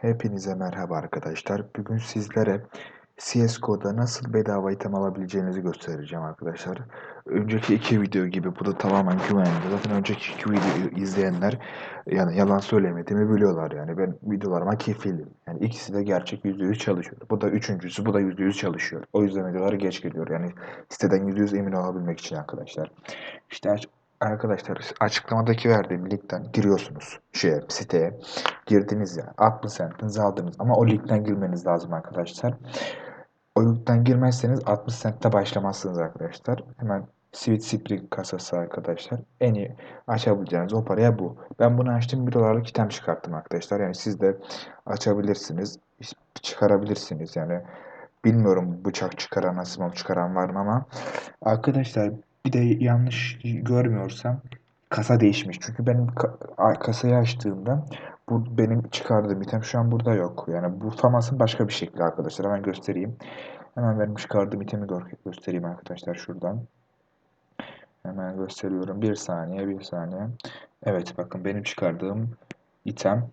Hepinize merhaba arkadaşlar. Bugün sizlere CSGO'da nasıl bedava item alabileceğinizi göstereceğim arkadaşlar. Önceki iki video gibi bu da tamamen güvenli. Zaten önceki iki videoyu izleyenler yani yalan söylemediğimi biliyorlar yani. Ben videolarıma kefilim. Yani ikisi de gerçek %100 çalışıyor. Bu da üçüncüsü bu da %100 çalışıyor. O yüzden videoları geç geliyor. Yani siteden %100 emin olabilmek için arkadaşlar. İşte Arkadaşlar açıklamadaki verdiğim linkten giriyorsunuz şeye siteye. Girdiniz ya 60 centinizi aldınız ama o linkten girmeniz lazım arkadaşlar. O linkten girmezseniz 60 centte başlamazsınız arkadaşlar. Hemen Sweet Spring kasası arkadaşlar. En iyi açabileceğiniz o paraya bu. Ben bunu açtım 1 dolarlık item çıkarttım arkadaşlar. Yani siz de açabilirsiniz. Çıkarabilirsiniz yani. Bilmiyorum bıçak çıkaran, nasıl çıkaran var mı ama. Arkadaşlar bir de yanlış görmüyorsam kasa değişmiş. Çünkü benim kasayı açtığımda bu benim çıkardığım item şu an burada yok. Yani bu famasın başka bir şekli arkadaşlar. Hemen göstereyim. Hemen benim çıkardığım itemi göstereyim arkadaşlar şuradan. Hemen gösteriyorum. Bir saniye, bir saniye. Evet bakın benim çıkardığım item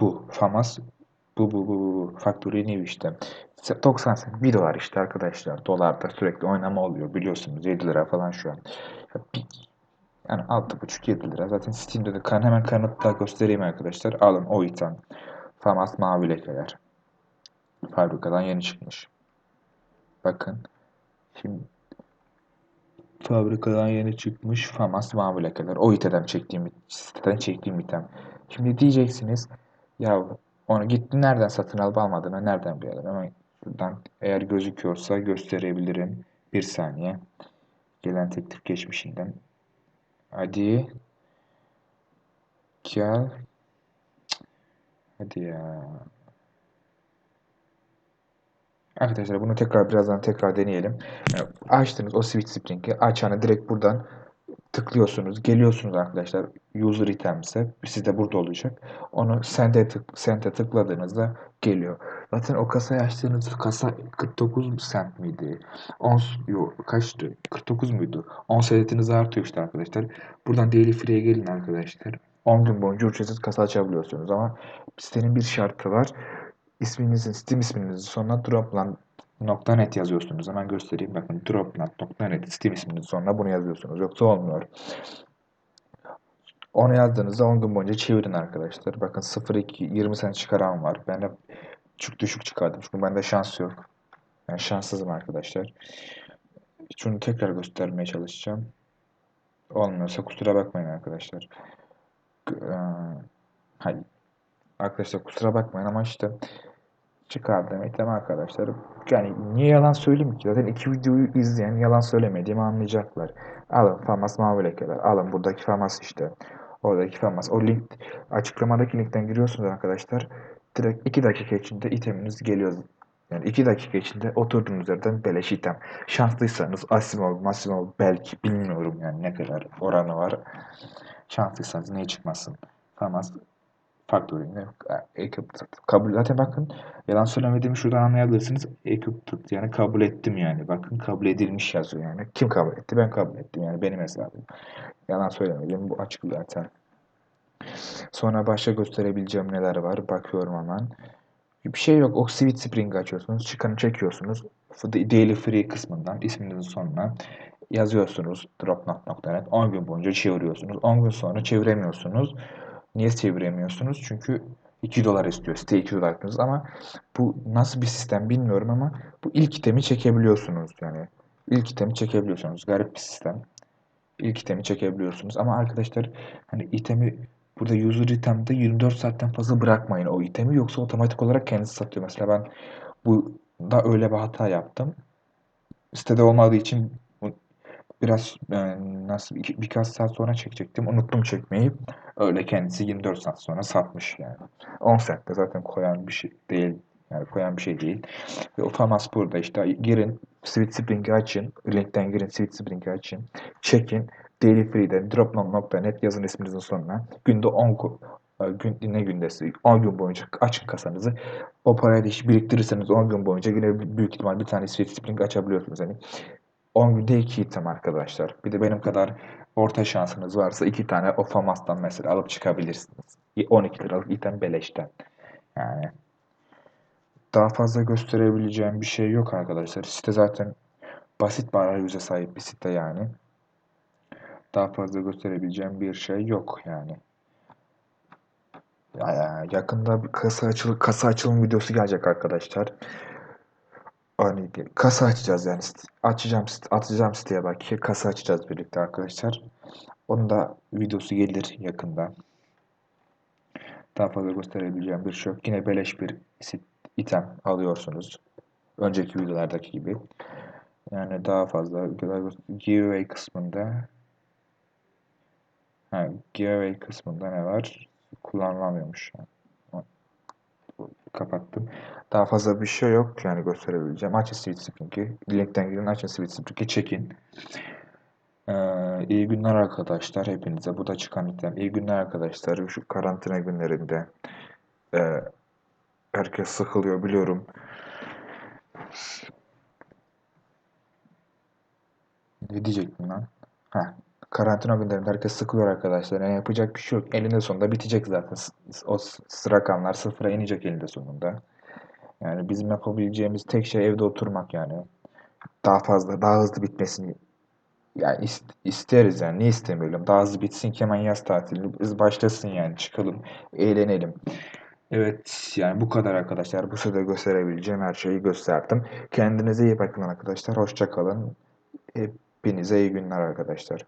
bu. Famas bu bu bu bu. Factory New işte. 90 cent. 1 dolar işte arkadaşlar. Dolarda sürekli oynama oluyor biliyorsunuz. 7 lira falan şu an. Yani 6,5-7 lira. Zaten Steam'de de kan hemen kanıtla göstereyim arkadaşlar. Alın o item. Famas mavi lekeler. Fabrikadan yeni çıkmış. Bakın. Şimdi fabrikadan yeni çıkmış Famas mavi lekeler. O iteden çektiğim siteden çektiğim item. Şimdi diyeceksiniz ya onu gitti nereden satın alıp almadığını nereden bilelim? Ama şuradan eğer gözüküyorsa gösterebilirim. Bir saniye. Gelen teklif geçmişinden. Hadi. Gel. Hadi ya. Arkadaşlar bunu tekrar birazdan tekrar deneyelim. Yani açtınız o switch spring'i açanı direkt buradan tıklıyorsunuz. Geliyorsunuz arkadaşlar user items'e. Sizde burada olacak. Onu send'e tık, send'e tıkladığınızda geliyor. Zaten o kasayı açtığınız kasa 49 cent miydi? 10 yok kaçtı? 49 muydu? 10 senetiniz artıyor işte arkadaşlar. Buradan daily free'ye gelin arkadaşlar. 10 gün boyunca ücretsiz kasa açabiliyorsunuz ama sitenin bir şartı var. İsminizin, Steam isminizin sonuna dropland .net yazıyorsunuz. Hemen göstereyim. Bakın dropnet.net Steam isminin sonuna bunu yazıyorsunuz. Yoksa olmuyor. Onu yazdığınızda 10 gün boyunca çevirin arkadaşlar. Bakın 0.2 20 sene çıkaran var. Ben de çok düşük çıkardım. Çünkü bende şans yok. Ben şanssızım arkadaşlar. Şunu tekrar göstermeye çalışacağım. Olmuyorsa kusura bakmayın arkadaşlar. Hayır. Arkadaşlar kusura bakmayın ama işte çıkardığım item arkadaşlar. Yani niye yalan söyleyeyim ki? Zaten iki videoyu izleyen yalan söylemediğimi anlayacaklar. Alın Famas mavi lekeler. Alın buradaki Famas işte. Oradaki Famas. O link açıklamadaki linkten giriyorsunuz arkadaşlar. Direkt 2 dakika içinde iteminiz geliyor. Yani 2 dakika içinde oturduğunuz yerden beleş item. Şanslıysanız Asimov, Masimov belki bilmiyorum yani ne kadar oranı var. Şanslıysanız niye çıkmasın? Famas faktöründe equipped kabul zaten bakın yalan söylemediğimi şuradan anlayabilirsiniz equipped yani kabul ettim yani bakın kabul edilmiş yazıyor yani kim kabul etti ben kabul ettim yani benim hesabım yalan söylemedim bu açık zaten sonra başka gösterebileceğim neler var bakıyorum hemen bir şey yok. O Sweet Spring açıyorsunuz. Çıkanı çekiyorsunuz. Daily Free kısmından isminizin sonuna yazıyorsunuz. Dropnot.net 10 gün boyunca çeviriyorsunuz. 10 gün sonra çeviremiyorsunuz. Niye çeviremiyorsunuz? Çünkü 2 dolar istiyor. Site 2 dolar yapıyorsunuz ama bu nasıl bir sistem bilmiyorum ama bu ilk itemi çekebiliyorsunuz yani. İlk itemi çekebiliyorsunuz. Garip bir sistem. İlk itemi çekebiliyorsunuz ama arkadaşlar hani itemi burada user item'de 24 saatten fazla bırakmayın o itemi yoksa otomatik olarak kendisi satıyor. Mesela ben bu da öyle bir hata yaptım. Sitede olmadığı için biraz nasıl bir, birkaç saat sonra çekecektim. Unuttum çekmeyi. Öyle kendisi 24 saat sonra satmış yani. 10 saatte zaten koyan bir şey değil. Yani koyan bir şey değil. Ve o famas burada işte girin Sweet Spring'i açın. Linkten girin Sweet Spring'i açın. Çekin. Daily Free'den dropnot.net yazın isminizin sonuna. Günde 10 e, gün ne gündesi 10 gün boyunca açın kasanızı. O parayı da biriktirirseniz 10 gün boyunca yine büyük ihtimal bir tane Sweet Spring açabiliyorsunuz. Yani 10 günde 2 item arkadaşlar. Bir de benim kadar orta şansınız varsa 2 tane o FAMAS'tan mesela alıp çıkabilirsiniz. 12 liralık item beleşten. Yani daha fazla gösterebileceğim bir şey yok arkadaşlar. Site zaten basit bir arayüze sahip bir site yani. Daha fazla gösterebileceğim bir şey yok yani. Ya- ya- yakında bir kasa açıl kasa açılım videosu gelecek arkadaşlar. Hani bir kasa açacağız yani. Açacağım atacağım siteye belki kasa açacağız birlikte arkadaşlar. Onun da videosu gelir yakında. Daha fazla gösterebileceğim bir şey yok. Yine beleş bir item alıyorsunuz. Önceki videolardaki gibi. Yani daha fazla giveaway kısmında ha, giveaway kısmında ne var? Kullanılamıyormuş. Yani. Kapattım. Daha fazla bir şey yok yani gösterebileceğim. Açın Sweet Spring'i. Linkten girin açın Sweet Spring'i çekin. Ee, iyi günler arkadaşlar hepinize. Bu da çıkan item. İyi günler arkadaşlar. Şu karantina günlerinde e, herkes sıkılıyor biliyorum. Ne diyecektim lan? Heh. Karantina günlerinde herkes sıkılıyor arkadaşlar. Yani yapacak bir şey yok. Elinde sonunda bitecek zaten. O s- rakamlar sıfıra inecek elinde sonunda. Yani bizim yapabileceğimiz tek şey evde oturmak yani. Daha fazla, daha hızlı bitmesini yani ist- isteriz yani. Niye istemiyorum? Daha hızlı bitsin ki hemen yaz tatili. Biz başlasın yani. Çıkalım, eğlenelim. Evet yani bu kadar arkadaşlar. Bu sırada gösterebileceğim her şeyi gösterdim. Kendinize iyi bakın arkadaşlar. Hoşça kalın. Hepinize iyi günler arkadaşlar.